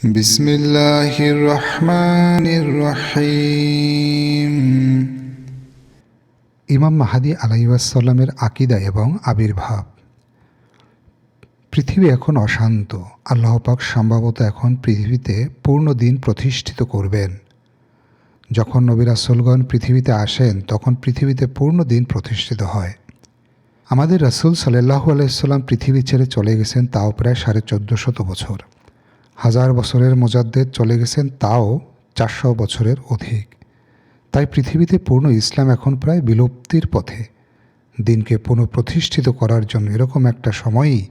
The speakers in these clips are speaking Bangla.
بسم الله الرحمن الرحيم ইমাম মাহাদি আলাইসাল্লামের আকিদা এবং আবির্ভাব পৃথিবী এখন অশান্ত আল্লাহ পাক সম্ভবত এখন পৃথিবীতে পূর্ণ দিন প্রতিষ্ঠিত করবেন যখন নবী রাসুলগণ পৃথিবীতে আসেন তখন পৃথিবীতে পূর্ণ দিন প্রতিষ্ঠিত হয় আমাদের রাসুল সাল্লাহু আলাইসাল্লাম পৃথিবী ছেড়ে চলে গেছেন তাও প্রায় সাড়ে চোদ্দো শত বছর হাজার বছরের মোজাদ্দেদ চলে গেছেন তাও চারশো বছরের অধিক। তাই পৃথিবীতে পূর্ণ ইসলাম এখন প্রায় বিলুপ্তির পথে। দিনকে পুনঃপ্রতিষ্ঠিত করার জন্য এরকম একটা সময়ই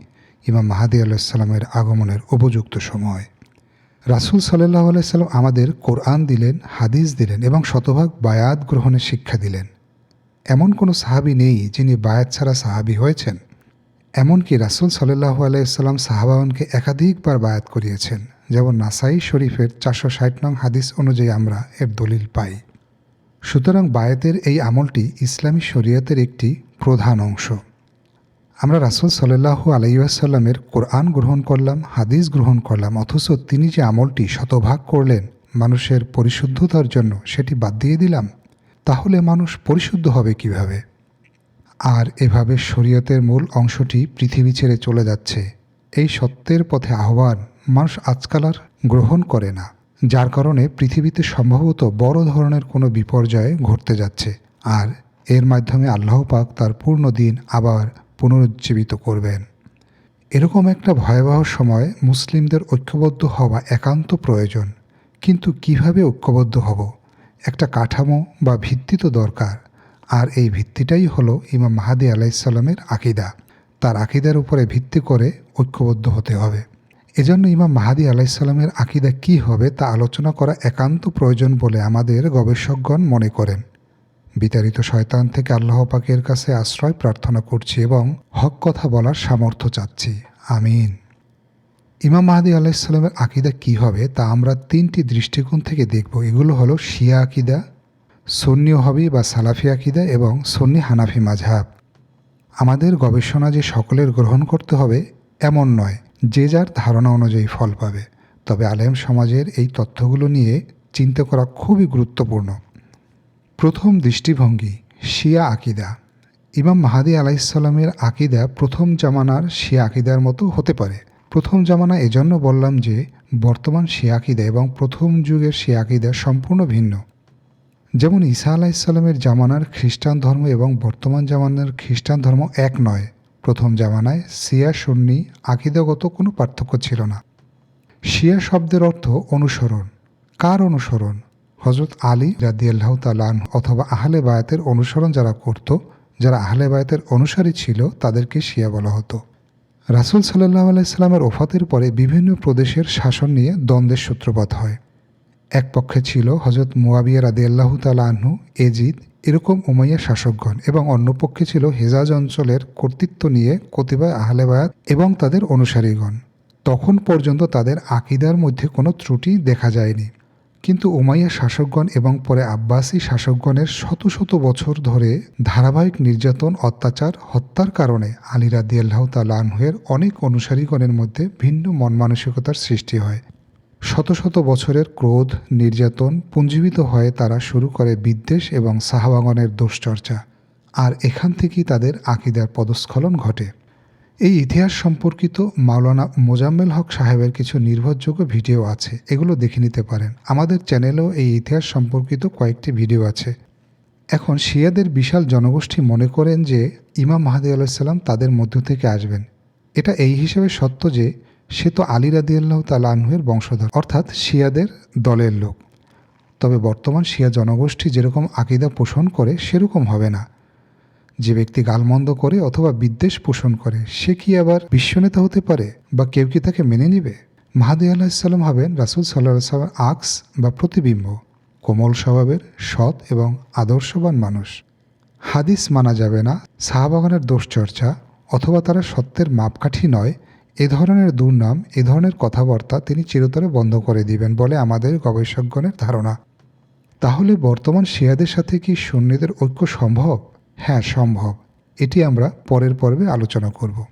ইমাম মাহাদি আলাইসাল্লামের আগমনের উপযুক্ত সময়। রাসুল সাল্লাহ আলাইসাল্লাম আমাদের কোরআন দিলেন, হাদিস দিলেন এবং শতভাগ বায়াত গ্রহণের শিক্ষা দিলেন। এমন কোনো সাহাবি নেই যিনি বায়াত ছাড়া সাহাবি হয়েছেন। এমনকি রাসুল সাল্লাহ আলাইসাল্লাম সাহাবাহনকে একাধিকবার বায়াত করিয়েছেন, যেমন নাসাই শরীফের চারশো ষাট নং হাদিস অনুযায়ী আমরা এর দলিল পাই। সুতরাং বায়াতের এই আমলটি ইসলামী শরীয়তের একটি প্রধান অংশ। আমরা রাসুল সাল্লাহু আলাইসাল্লামের কোরআন গ্রহণ করলাম, হাদিস গ্রহণ করলাম, অথচ তিনি যে আমলটি শতভাগ করলেন, মানুষের পরিশুদ্ধতার জন্য সেটি বাদ দিয়ে দিলাম, তাহলে মানুষ পরিশুদ্ধ হবে কীভাবে? আর এভাবে শরীয়তের মূল অংশটি পৃথিবী ছেড়ে চলে যাচ্ছে। এই সত্যের পথে আহ্বান মানুষ আজকাল আর গ্রহণ করে না, যার কারণে পৃথিবীতে সম্ভবত বড় ধরনের কোনো বিপর্যয় ঘটতে যাচ্ছে। আর এর মাধ্যমে আল্লাহ পাক তার পূর্ণ দিন আবার পুনরুজ্জীবিত করবেন। এরকম একটা ভয়াবহ সময় মুসলিমদের ঐক্যবদ্ধ হওয়া একান্ত প্রয়োজন। কিন্তু কীভাবে ঐক্যবদ্ধ হব? একটা কাঠামো বা ভিত্তি তো দরকার। আর এই ভিত্তিটাই হলো ইমাম মাহাদি আলাইসাল্লামের আকিদা। তার আকিদার উপরে ভিত্তি করে ঐক্যবদ্ধ হতে হবে। এজন্য ইমাম মাহাদি আলাইসাল্লামের আকিদা কি হবে তা আলোচনা করা একান্ত প্রয়োজন বলে আমাদের গবেষকগণ মনে করেন। বিতাড়িত শয়তান থেকে আল্লাহ পাকের কাছে আশ্রয় প্রার্থনা করছি এবং হক কথা বলার সামর্থ্য চাচ্ছি। আমিন। ইমাম মাহাদি আলাইসাল্লামের আকিদা কি হবে তা আমরা তিনটি দৃষ্টিকোণ থেকে দেখব। এগুলো হলো শিয়া আকিদা সন্নি হবি বা সালাফি আকিদা এবং সন্নি হানাফি মাঝহাব। আমাদের গবেষণা যে সকলের গ্রহণ করতে হবে, এমন নয় যে যার ধারণা অনুযায়ী ফল পাবে। তবে আলেম সমাজের এই তথ্যগুলো নিয়ে চিন্তা করা খুবই গুরুত্বপূর্ণ। প্রথম দৃষ্টিভঙ্গি, শিয়া আকিদা। ইমাম মাহাদি আলাইসাল্লামের আকিদা প্রথম জামানার শিয়া আকিদার মতো হতে পারে। প্রথম জামানা এজন্য বললাম যে, বর্তমান শিয়া আকিদা এবং প্রথম যুগের শিয়া আকিদা সম্পূর্ণ ভিন্ন। যেমন ঈসা আলাইসাল্লামের জামানার খ্রিস্টান ধর্ম এবং বর্তমান জামানার খ্রিস্টান ধর্ম এক নয়। প্রথম জামানায় সিয়া সুন্নি, আকিদাগত কোনো পার্থক্য ছিল না। শিয়া শব্দের অর্থ অনুসরণ। কার অনুসরণ? হজরত আলী রাদিয়াল্লাহ তালান অথবা আহলে বায়াতের অনুসরণ যারা করত, যারা আহলে বায়াতের অনুসারী ছিল, তাদেরকে শিয়া বলা হতো। রাসুল সাল্লাহ আলাইস্লামের ওফাতের পরে বিভিন্ন প্রদেশের শাসন নিয়ে দ্বন্দ্বের সূত্রপাত হয়। এক পক্ষে ছিল হজরত মুয়াবিয়া রাদি আল্লাহ তালাহু এজিদ, এরকম উমাইয়া শাসকগণ এবং অন্য পক্ষে ছিল হেজাজ অঞ্চলের কর্তৃত্ব নিয়ে কতিপয় আহলেবায়াত এবং তাদের অনুসারীগণ। তখন পর্যন্ত তাদের আকিদার মধ্যে কোনো ত্রুটি দেখা যায়নি। কিন্তু উমাইয়া শাসকগণ এবং পরে আব্বাসী শাসকগণের শত শত বছর ধরে ধারাবাহিক নির্যাতন, অত্যাচার, হত্যার কারণে আলী রাদি আল্লাহ তালাহের অনেক অনুসারীগণের মধ্যে ভিন্ন মন মানসিকতার সৃষ্টি হয়। শত শত বছরের ক্রোধ, নির্যাতন পুঞ্জীবিত হয়ে তারা শুরু করে বিদ্বেষ এবং সাহাবাগনের দোষচর্চা আর এখান থেকেই তাদের আকিদার পদস্খলন ঘটে। এই ইতিহাস সম্পর্কিত মাওলানা মোজাম্মেল হক সাহেবের কিছু নির্ভরযোগ্য ভিডিও আছে। এগুলো দেখে নিতে পারেন। আমাদের চ্যানেলেও এই ইতিহাস সম্পর্কিত কয়েকটি ভিডিও আছে। এখন শিয়াদের বিশাল জনগোষ্ঠী মনে করেন যে, ইমাম মাহাদি আলাইসাল্লাম তাদের মধ্য থেকে আসবেন। এটা এই হিসেবে সত্য যে সে তো আলী রাদিয়াল্লাহ তালাহুয়ের বংশধর। অর্থাৎ শিয়াদের দলের লোক। তবে বর্তমান শিয়া জনগোষ্ঠী যেরকম আকিদা পোষণ করে, সেরকম হবে না। যে ব্যক্তি গালমন্দ করে অথবা বিদ্বেষ পোষণ করে, সে কি আবার বিশ্বনেতা হতে পারে বা কেউ কি তাকে মেনে নিবে? মাহাদি আলাহিসাল্লাম হবেন রাসুল সাল্লাহ সাল্লাম আক্স বা প্রতিবিম্ব, কোমল স্বভাবের, সৎ এবং আদর্শবান মানুষ। হাদিস মানা যাবে না সাহাবাগানের দোষচর্চা অথবা তারা সত্যের মাপকাঠি নয় এ ধরনের দুর্নাম, এ ধরনের কথাবার্তা তিনি চিরতরে বন্ধ করে দিবেন বলে আমাদের গবেষকগণের ধারণা। তাহলে বর্তমান শিয়াদের সাথে কি সুন্নিদের ঐক্য সম্ভব? হ্যাঁ সম্ভব। এটি আমরা পরের পর্বে আলোচনা করব।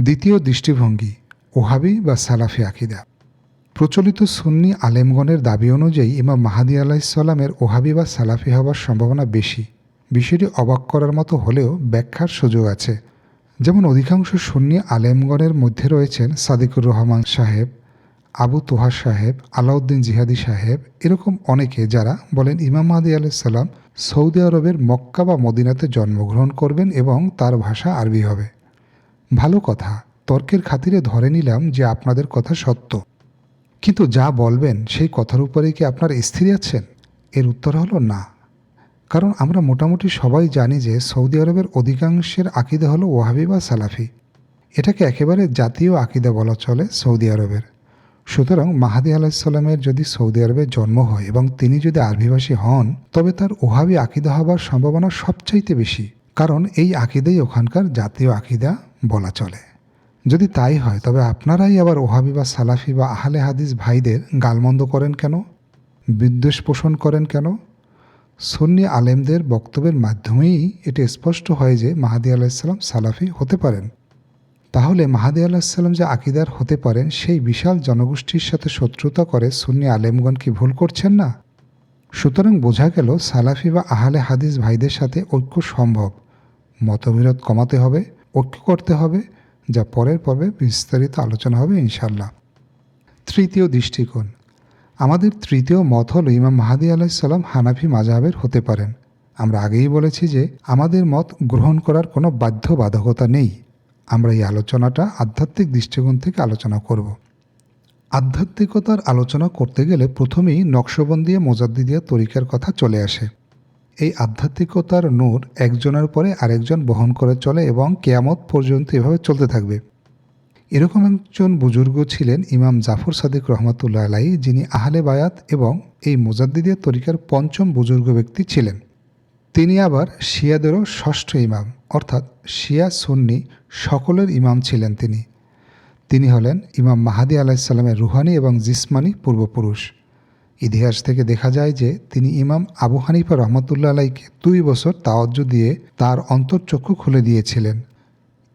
দ্বিতীয় দৃষ্টিভঙ্গি, ওহাবি বা সালাফি আকিদা। প্রচলিত সুন্নি আলেমগণের দাবি অনুযায়ী ইমাম মাহাদি আলাইসাল্লামের ওহাবি বা সালাফি হওয়ার সম্ভাবনা বেশি। বিষয়টি অবাক করার মতো হলেও ব্যাখ্যার সুযোগ আছে। যেমন অধিকাংশ সুন্নি আলেমগণের মধ্যে রয়েছেন সাদিকুর রহমান সাহেব, আবু তোহার সাহেব, আলাউদ্দিন জিহাদি সাহেব, এরকম অনেকে যারা বলেন ইমাম মাহাদি আলাইসাল্লাম সৌদি আরবের মক্কা বা মদিনাতে জন্মগ্রহণ করবেন এবং তার ভাষা আরবি হবে। ভালো কথা, তর্কের খাতিরে ধরে নিলাম যে আপনাদের কথা সত্য। কিন্তু যা বলবেন সেই কথার উপরে কি আপনার স্থির আছেন? এর উত্তর হলো না। কারণ আমরা মোটামুটি সবাই জানি যে সৌদি আরবের অধিকাংশের আকিদা হলো ওয়াহাবি বা সালাফি। এটাকে একেবারে জাতীয় আকিদা বলা চলে সৌদি আরবের। সুতরাং মাহাদি আলাহিসাল্লামের যদি সৌদি আরবে জন্ম হয় এবং তিনি যদি আরবিভাষী হন, তবে তার ওহাবি আকিদা হবার সম্ভাবনা সবচাইতে বেশি, কারণ এই আকিদাই ওখানকার জাতীয় আকিদা বলা চলে। যদি তাই হয়, তবে আপনারাই আবার ওহাবি বা সালাফি বা আহলে হাদিস ভাইদের গালমন্দ করেন কেন? বিদ্বেষ পোষণ করেন কেন? সুন্নি আলেমদের বক্তব্যের মাধ্যমেই এটি স্পষ্ট হয় যে মাহাদি আলাহিসাল্লাম সালাফি হতে পারেন। তাহলে মাহাদি আলাহিসাল্লাম যে আকিদার হতে পারেন, সেই বিশাল জনগোষ্ঠীর সাথে শত্রুতা করে সুন্নি আলেমগণ কি ভুল করছেন না? সুতরাং বোঝা গেল, সালাফি বা আহলে হাদিস ভাইদের সাথে ঐক্য সম্ভব। মতবিরোধ কমাতে হবে, ঐক্য করতে হবে, যা পরের পর্বে বিস্তারিত আলোচনা হবে ইনশাল্লাহ তৃতীয় দৃষ্টিকোণ। আমাদের তৃতীয় মত হল ইমাম মাহাদি আলাইসাল্লাম হানাফি মাজাহের হতে পারেন। আমরা আগেই বলেছি যে আমাদের মত গ্রহণ করার কোনো বাধ্যবাধকতা নেই। আমরা এই আলোচনাটা আধ্যাত্মিক দৃষ্টিকোণ থেকে আলোচনা করব। আধ্যাত্মিকতার আলোচনা করতে গেলে প্রথমেই নকশবন্দিয়া মোজাদ্দিদিয়া তরিকার কথা চলে আসে। এই আধ্যাত্মিকতার নূর একজনের পরে আরেকজন বহন করে চলে এবং কেয়ামত পর্যন্ত এভাবে চলতে থাকবে। এরকম একজন বুজুর্গ ছিলেন ইমাম জাফর সাদিক রহমতুল্লাহ আলাই যিনি আহলে বায়াত এবং এই মোজাদ্দিদিয়া তরিকার পঞ্চম বুজুর্গ ব্যক্তি ছিলেন। তিনি আবার শিয়াদেরও ষষ্ঠ ইমাম, অর্থাৎ শিয়া সুন্নি সকলের ইমাম ছিলেন তিনি। তিনি হলেন ইমাম মাহাদি আলাহিসাল্লামের রুহানি এবং জিসমানি পূর্বপুরুষ। ইতিহাস থেকে দেখা যায় যে তিনি ইমাম আবু হানিফা রহমতুল্লা আলাইকে দুই বছর তাওয়াজ্য দিয়ে তার অন্তর্চক্ষু খুলে দিয়েছিলেন।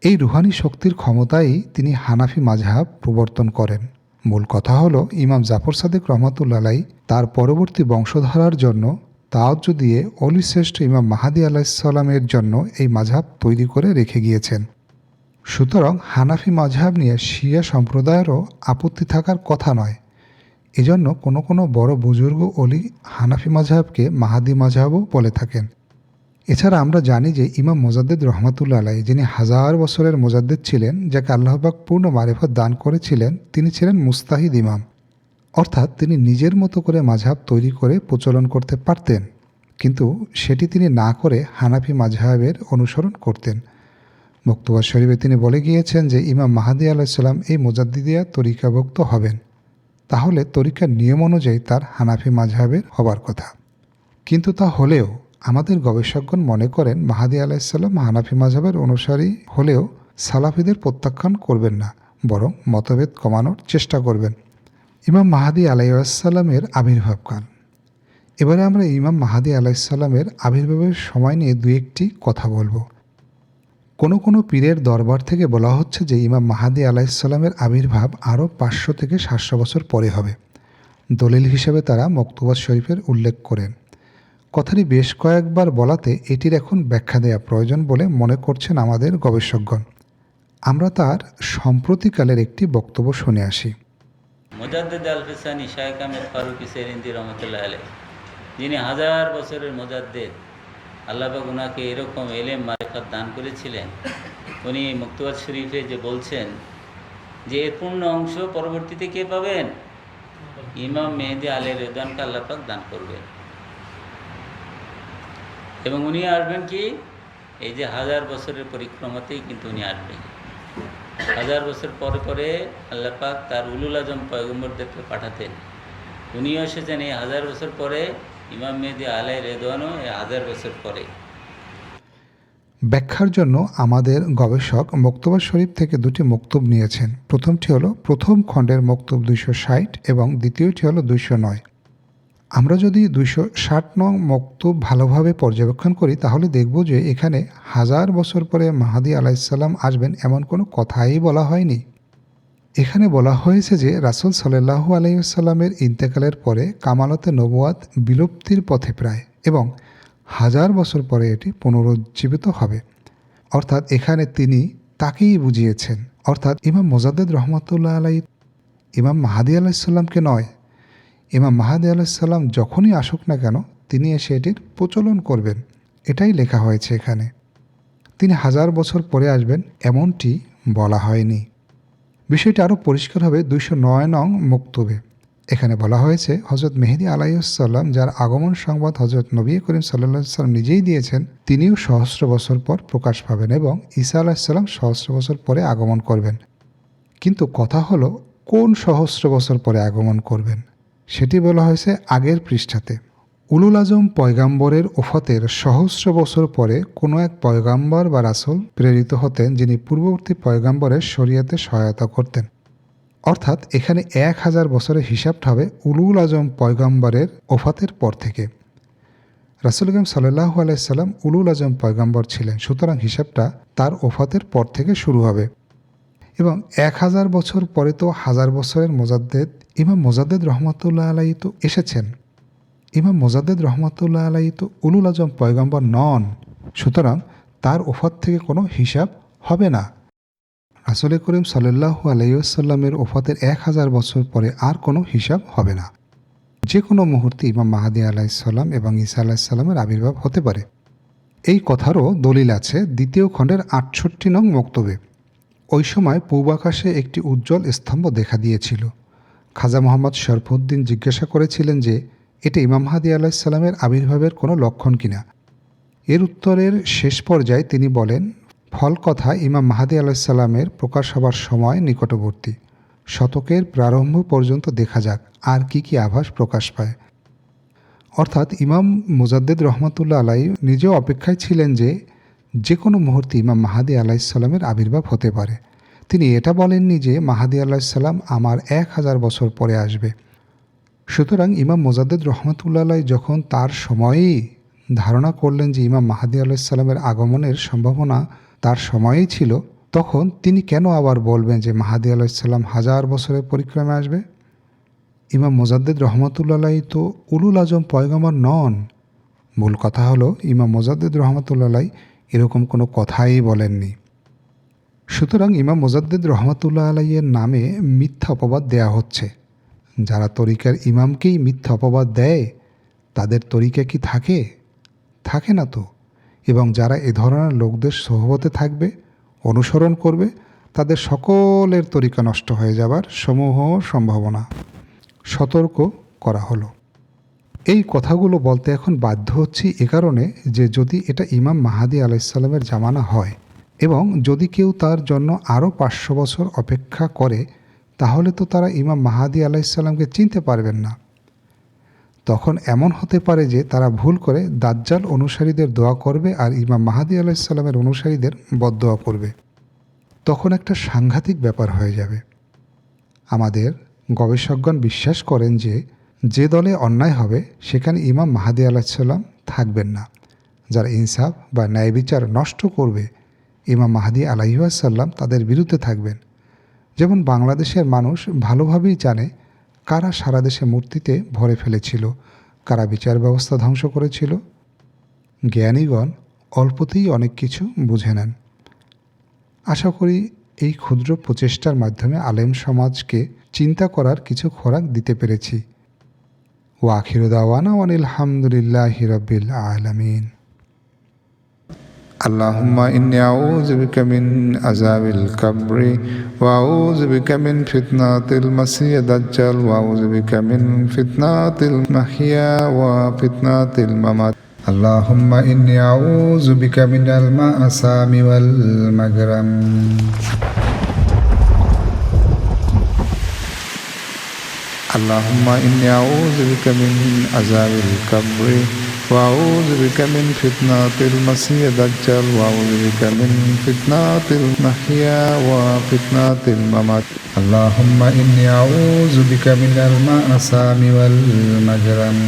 এই রুহানি শক্তির ক্ষমতাই তিনি হানাফি মাঝহাব প্রবর্তন করেন। মূল কথা হল, ইমাম জাফর সাদেক রহমতুল্লা আলাই তার পরবর্তী বংশধারার জন্য তাওয়াজ্য দিয়ে অলিশ্রেষ্ঠ ইমাম মাহাদি আলাহিসাল্লামের জন্য এই মাঝহাব তৈরি করে রেখে গিয়েছেন। সুতরাং হানাফি মাঝহাব নিয়ে শিয়া সম্প্রদায়েরও আপত্তি থাকার কথা নয়। এজন্য কোনো কোনো বড় বুজুর্গ অলি হানাফি মাঝহাবকে মাহাদি মাঝহাবও বলে থাকেন। এছাড়া আমরা জানি যে ইমাম মোজাদ্দেদ রহমাতুল্লা আলাই যিনি হাজার বছরের মোজাদ্দেদ ছিলেন, যাকে আল্লাহবাক পূর্ণ মারেফত দান করেছিলেন, তিনি ছিলেন মুস্তাহিদ ইমাম। অর্থাৎ তিনি নিজের মতো করে মাঝহাব তৈরি করে প্রচলন করতে পারতেন, কিন্তু সেটি তিনি না করে হানাফি মাঝহাবের অনুসরণ করতেন। বক্তব্য শরীফে তিনি বলে গিয়েছেন যে ইমাম মাহাদি আলাইসাল্লাম এই মোজাদ্দিদিয়া তরিকাভুক্ত হবেন। তাহলে তরিকার নিয়ম অনুযায়ী তার হানাফি মাঝহাবের হবার কথা। কিন্তু তা হলেও আমাদের গবেষকগণ মনে করেন মাহাদি আলাইসাল্লাম হানাফি মাঝহাবের অনুসারী হলেও সালাফিদের প্রত্যাখ্যান করবেন না, বরং মতভেদ কমানোর চেষ্টা করবেন। ইমাম মাহাদি আলাইসাল্লামের আবির্ভাবকাল। এবারে আমরা ইমাম মাহাদি আলাইসাল্লামের আবির্ভাবের সময় নিয়ে দু একটি কথা বলব। কোনো কোনো পীরের দরবার থেকে বলা হচ্ছে যে ইমাম মাহাদি আলাইসাল্লামের আবির্ভাব আরও পাঁচশো থেকে সাতশো বছর পরে হবে। দলিল হিসেবে তারা মকতুবাদ শরীফের উল্লেখ করেন। কথাটি বেশ কয়েকবার বলাতে এটির এখন ব্যাখ্যা দেওয়া প্রয়োজন বলে মনে করছেন আমাদের গবেষকগণ। আমরা তার সম্প্রতিকালের একটি বক্তব্য শুনে আসি। মোজাদ্দেদ আল ফিসানি শাহেক আহমেদ ফারুকি সেরিন্দি রহমতুল্লাহ আলাই যিনি হাজার বছরের মোজাদ্দেদ আল্লাহবাক ওনাকে এরকম এলেম মারেফাত দান করেছিলেন। উনি মুক্তবাদ শরীফে যে বলছেন যে এর পূর্ণ অংশ পরবর্তীতে কে পাবেন? ইমাম মেহেদি আলী রেদানকে আল্লাপাক দান করবেন। এবং উনি আসবেন কি? এই যে হাজার বছরের পরিক্রমাতেই কিন্তু উনি আসবেন। হাজার বছর পরে পরে আল্লাহ পাক তার উলুল আজম পয়গম্বরদেরকে পাঠাতেন। উনিও এসেছেন এই হাজার বছর পরে, ইমাম মেহেদি আলাই রেদওয়ানও এই হাজার বছর পরে। ব্যাখ্যার জন্য আমাদের গবেষক মক্তবা শরীফ থেকে দুটি মক্তব নিয়েছেন। প্রথমটি হলো প্রথম খণ্ডের মক্তব দুইশো ষাট এবং দ্বিতীয়টি হলো দুইশো নয়। আমরা যদি দুইশো ষাট নং মক্তব ভালোভাবে পর্যবেক্ষণ করি, তাহলে দেখব যে এখানে হাজার বছর পরে মাহাদি আলাইসাল্লাম আসবেন এমন কোনো কথাই বলা হয়নি। এখানে বলা হয়েছে যে রাসুল সাল্লাহু আলাইসাল্লামের ইন্তেকালের পরে কামালতে নবুয়াত বিলুপ্তির পথে প্রায় এবং হাজার বছর পরে এটি পুনরুজ্জীবিত হবে। অর্থাৎ এখানে তিনি তাকেই বুঝিয়েছেন। অর্থাৎ ইমাম মোজাদ্দেদ রহমতুল্লাহ আলাই ইমাম মাহাদি আলাইসাল্লামকে নয় ইমাম মাহাদি আলাইসাল্লাম যখনই আসুক না কেন, তিনি এসে এটির প্রচলন করবেন। এটাই লেখা হয়েছে এখানে। তিনি হাজার বছর পরে আসবেন, এমনটি বলা হয়নি। বিষয়টি আরও পরিষ্কার হবে দুইশো নয় নং মুক্তবে। এখানে বলা হয়েছে হজরত মেহেদি আলাইসাল্লাম যার আগমন সংবাদ হজরত নবী করিম সাল্লা সাল্লাম নিজেই দিয়েছেন, তিনিও সহস্র বছর পর প্রকাশ পাবেন এবং ঈসা আলাহিসাল্লাম সহস্র বছর পরে আগমন করবেন। কিন্তু কথা হলো, কোন সহস্র বছর পরে আগমন করবেন? সেটি বলা হয়েছে আগের পৃষ্ঠাতে। উলুল আজম পয়গাম্বরের ওফাতের সহস্র বছর পরে কোনো এক পয়গাম্বর বা রাসুল প্রেরিত হতেন যিনি পূর্ববর্তী পয়গাম্বরের শরীয়তে সহায়তা করতেন। অর্থাৎ এখানে এক হাজার বছরের হিসাবটা হবে উলুল আজম পয়গাম্বরের ওফাতের পর থেকে। রাসুল গেম সাল্লাহু আলাইসাল্লাম উলুল আজম পয়গাম্বর ছিলেন, সুতরাং হিসাবটা তার ওফাতের পর থেকে শুরু হবে। এবং এক হাজার বছর পরে তো হাজার বছরের মোজাদ্দেদ ইমাম মোজাদ্দেদ রহমতুল্লাহ আলাই তো এসেছেন। ইমাম মোজাদ্দেদ রহমতুল্লাহ আলাই তো উলুল আজম পয়গম্বর নন। সুতরাং তার ওফাত থেকে কোনো হিসাব হবে না। রাসুল করিম সাল্লাহু আলাইসাল্লামের ওফাতের এক হাজার বছর পরে আর কোনো হিসাব হবে না। যে কোনো মুহূর্তে ইমাম মাহাদি আলাইসাল্লাম এবং ঈসা আলাইসাল্লামের আবির্ভাব হতে পারে। এই কথারও দলিল আছে দ্বিতীয় খণ্ডের আটষট্টি নং বক্তব্যে। ওই সময় পূর্বাকাশে একটি উজ্জ্বল স্তম্ভ দেখা দিয়েছিল। খাজা মোহাম্মদ শরফুদ্দিন জিজ্ঞাসা করেছিলেন যে এটা ইমাম হাদি আলাহিসাল্লামের আবির্ভাবের কোনো লক্ষণ কিনা? এর উত্তরের শেষ পর্যায়ে তিনি বলেন, ফল কথা ইমাম মাহাদি আলাহিসাল্লামের প্রকাশ হবার সময় নিকটবর্তী। শতকের প্রারম্ভ পর্যন্ত দেখা যাক, আর কি কি আভাস প্রকাশ পায়। অর্থাৎ ইমাম মুজাদ্দেদ রহমতুল্লাহ আলাই নিজেও অপেক্ষায় ছিলেন যে যে কোনো মুহূর্তে ইমাম মাহাদি আলাইসাল্লামের আবির্ভাব হতে পারে। তিনি এটা বলেননি যে মাহাদি আলাইসাল্লাম আমার এক হাজার বছর পরে আসবে। সুতরাং ইমাম মোজাদ্দেদ রহমতুল্লাহ যখন তার সময়েই ধারণা করলেন যে ইমাম মাহাদি আলাইসাল্লামের আগমনের সম্ভাবনা তার সময়েই ছিল, তখন তিনি কেন আবার বলবেন যে মাহাদি আলাইসাল্লাম হাজার বছরের পরিক্রমে আসবে? ইমাম মোজাদ্দেদ রহমতুল্লাহ তো উলুল আজম পয়গামার নন। মূল কথা হলো, ইমাম মোজাদ্দেদ রহমতুল্লাহ এরকম কোনো কথাই বলেননি। সুতরাং ইমাম মোজাদ্দেদ রহমতুল্লাহ আলাইয়ের নামে মিথ্যা অপবাদ দেয়া হচ্ছে। যারা তরিকার ইমামকেই মিথ্যা অপবাদ দেয়, তাদের তরিকা কি থাকে? থাকে না তো। এবং যারা এ ধরনের লোকদের সহবতে থাকবে, অনুসরণ করবে, তাদের সকলের তরিকা নষ্ট হয়ে যাবার সমূহ সম্ভাবনা সতর্ক করা হলো। এই কথাগুলো বলতে এখন বাধ্য হচ্ছি এ কারণে যে যদি এটা ইমাম মাহাদি আলাইসাল্লামের জামানা হয় এবং যদি কেউ তার জন্য আরও পাঁচশো বছর অপেক্ষা করে, তাহলে তো তারা ইমাম মাহাদি আলাইসাল্লামকে চিনতে পারবেন না। তখন এমন হতে পারে যে তারা ভুল করে দাজ্জাল অনুসারীদের দোয়া করবে আর ইমাম মাহাদি আলাইসাল্লামের অনুসারীদের বদোয়া করবে। তখন একটা সাংঘাতিক ব্যাপার হয়ে যাবে। আমাদের গবেষকগণ বিশ্বাস করেন যে যে দলে অন্যায় হবে, সেখানে ইমাম মাহাদি আলাহিসাল্লাম থাকবেন না। যারা ইনসাফ বা ন্যায় বিচার নষ্ট করবে ইমাম মাহাদি আলাহিসাল্লাম তাদের বিরুদ্ধে থাকবেন। যেমন বাংলাদেশের মানুষ ভালোভাবেই জানে কারা সারা দেশে মূর্তিতে ভরে ফেলেছিল, কারা বিচার ব্যবস্থা ধ্বংস করেছিল। জ্ঞানীগণ অল্পতেই অনেক কিছু বুঝে নেন। আশা করি এই ক্ষুদ্র প্রচেষ্টার মাধ্যমে আলেম সমাজকে চিন্তা করার কিছু খোরাক দিতে পেরেছি। ওয়াখির দাওয়ানা ওয়ানিল হামদুলিল্লাহি রব্বিল আলামিন। اللهم إني أعوذ بك من عذاب القبر وأعوذ بك من فتنة المسيح الدجال وأعوذ بك من فتنة المحيا وفتنة الممات. اللهم إني أعوذ بك من المأسام والمجرم. اللهم إني أعوذ بك من عذاب القبر وأعوذ بك من فتنة المسيح الدجال وأعوذ بك من فتنة المحيا وفتنة الممات. اللهم إني أعوذ بك من المأسام والمجرم.